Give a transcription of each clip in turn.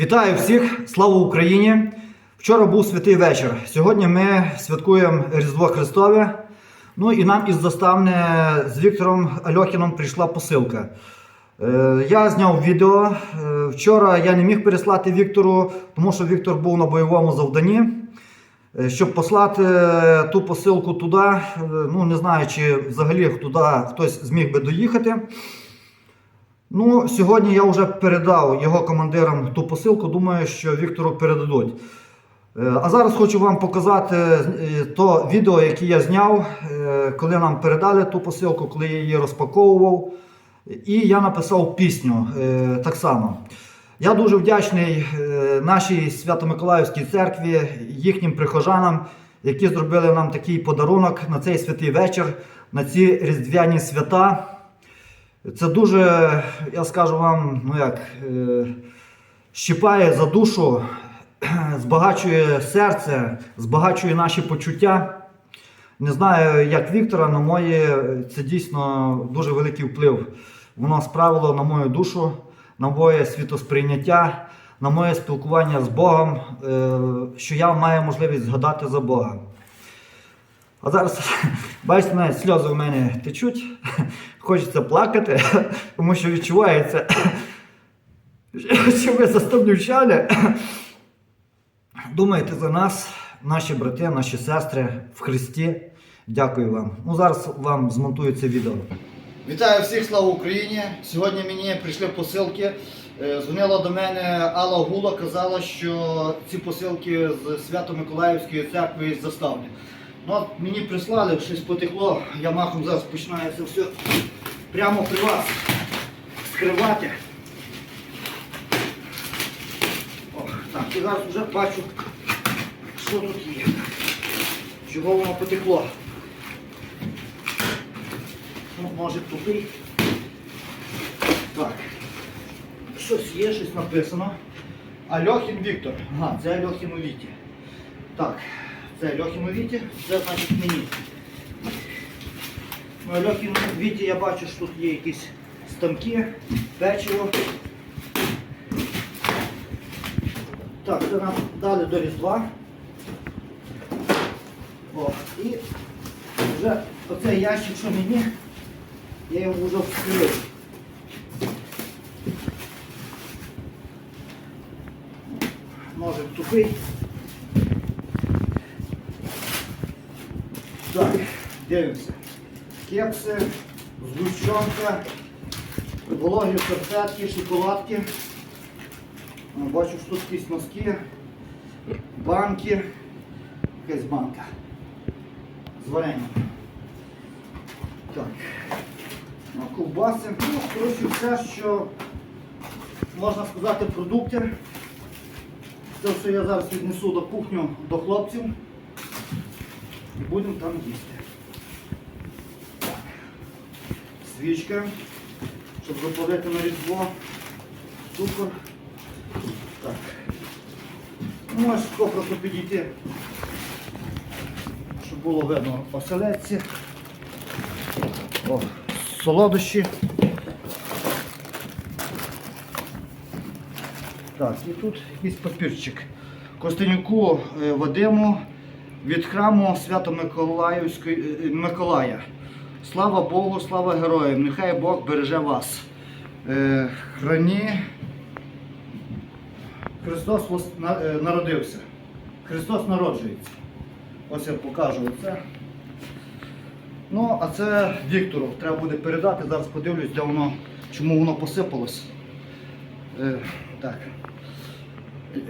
Вітаю всіх! Слава Україні! Вчора був святий вечір. Сьогодні ми святкуємо Різдво Христове. Ну і нам із заставни з Віктором Альохіном прийшла посилка. Е, Я зняв відео. Е, Вчора я не міг переслати Віктору, тому що Віктор був на бойовому завданні. Е, Щоб послати ту посилку туди, ну не знаю, чи взагалі туди хтось зміг би доїхати. Ну, сьогодні я вже передав його командирам ту посилку. Думаю, що Віктору передадуть. Е, А зараз хочу вам показати е, то відео, яке я зняв, е, коли нам передали ту посилку, коли я її розпаковував. І я написав пісню так само. Я дуже вдячний нашій Свято-Миколаївській церкві, їхнім прихожанам, які зробили нам такий подарунок на цей святий вечір, на ці різдвяні свята. Це дуже, я скажу вам, ну як, е, щипає за душу, збагачує серце, збагачує наші почуття. Не знаю, як Віктора, але моє це дійсно дуже великий вплив. Воно справило на мою душу, на моє світосприйняття, на моє спілкування з Богом, е, що я маю можливість згадати за Бога. А зараз, бачите, навіть сльози у мене течуть. Хочеться плакати, тому що відчувається, що ви заставнючали. Думайте за нас, наші брати, наші сестри в Христі. Дякую вам. Ну зараз вам змонтую це відео. Вітаю всіх, слава Україні! Сьогодні мені прийшли посилки. Е, Дзвонила до мене Алла Гула, казала, що ці посилки з Свято-Миколаївської церкви заставни. Ну, мені прислали, щось потекло, я махом зараз починаю це все прямо при вас скривати. О, так, і зараз вже бачу, що тут є. Чого воно потекло. Ну, може тупий. Так. Щось є, щось написано. Альохін Віктор. Ага, це Альохін у Віті. Так, це Альохін у Віті, це значить мені. Ну, Альохін у Віті я бачу, що тут є якісь станки, печиво. Так, це нам дали до Різдва. О, і вже оцей ящик, що мені, я його вже вскрив. Ножик тупий. Так, дивимося. Кепси, згущенка, вологі серветки, шоколадки. Бачу, що тут якісь носки, банки, якась банка з варенням. Так. Ну, Ковбаси. Ну, коротше, все, що можна сказати, продукти. Це все я зараз віднесу до кухню до хлопців і будемо там їсти. Так. Свічка, щоб запалити на різдво. Цукор. Так. Ну, Можеш тако просто підійти, щоб було видно оселедці. О, солодощі. Так, і тут якийсь папірчик. Костянюку е, Вадиму від храму Свято-Миколаївської е, Миколая. Слава Богу, слава героям! Нехай Бог береже вас. Е, Храні Христос е, народився. Христос народжується. Ось я покажу оце. Ну, а це Віктору треба буде передати. Зараз подивлюсь, де воно, чому воно посипалось. Е, так.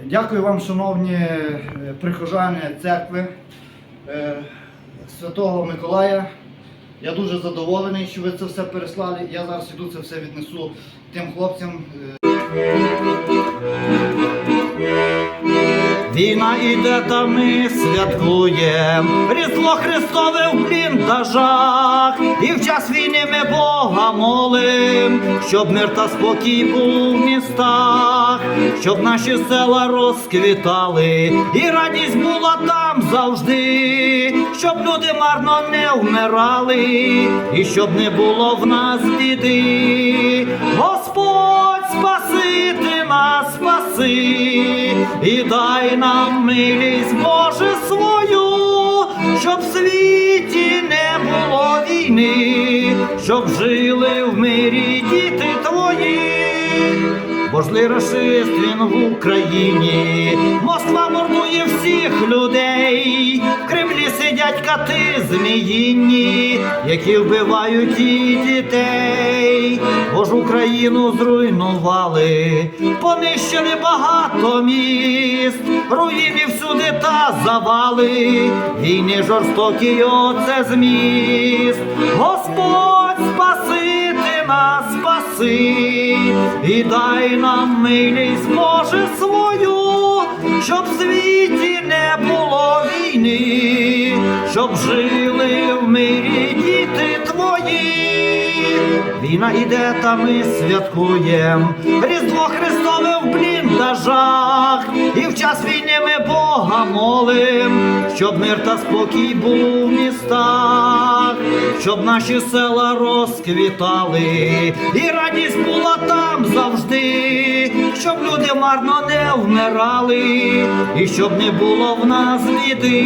Дякую вам, шановні е, прихожани церкви е, Святого Миколая. Я дуже задоволений, що ви це все переслали. Я зараз іду це все віднесу тим хлопцям. Е, іде, та ми святкуєм, Різдво Христове в бліндажах, і в час війни ми Бога молим, щоб мир та спокій був в містах, щоб наші села розквітали, і радість була там завжди, щоб люди марно не вмирали, і щоб не було в нас біди. Господь спасити нас спаси, дай нам милість Боже свою, щоб в світі не було війни, щоб жили в мирі діти твої. Бо ж ли він в Україні, Москва мордує всіх людей, сидять кати зміїні, які вбивають і дітей, бо ж Україну зруйнували, понищили багато міст, руїни всюди та завали, війни жорстокі, оце зміст, Господь спасити нас спаси, і дай нам милість Боже свою, щоб в світі не було війни, щоб жили в мирі діти твої. Війна іде, та ми святкуєм, Різдво Христове в бліндажах, і в час війни ми Бога молим, щоб мир та спокій був в містах, щоб наші села розквітали, і радість була там завжди, щоб люди марно не вмирали, і щоб не було в нас біди.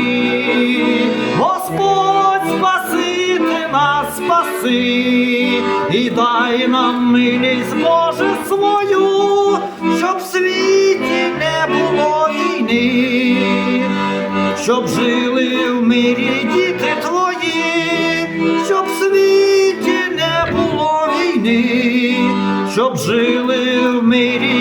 Господь спасити нас спаси, і дай нам милість Боже свою, щоб в світі не було війни, щоб жили в мирі діти твої, щоб в світі не було війни, щоб жили в мирі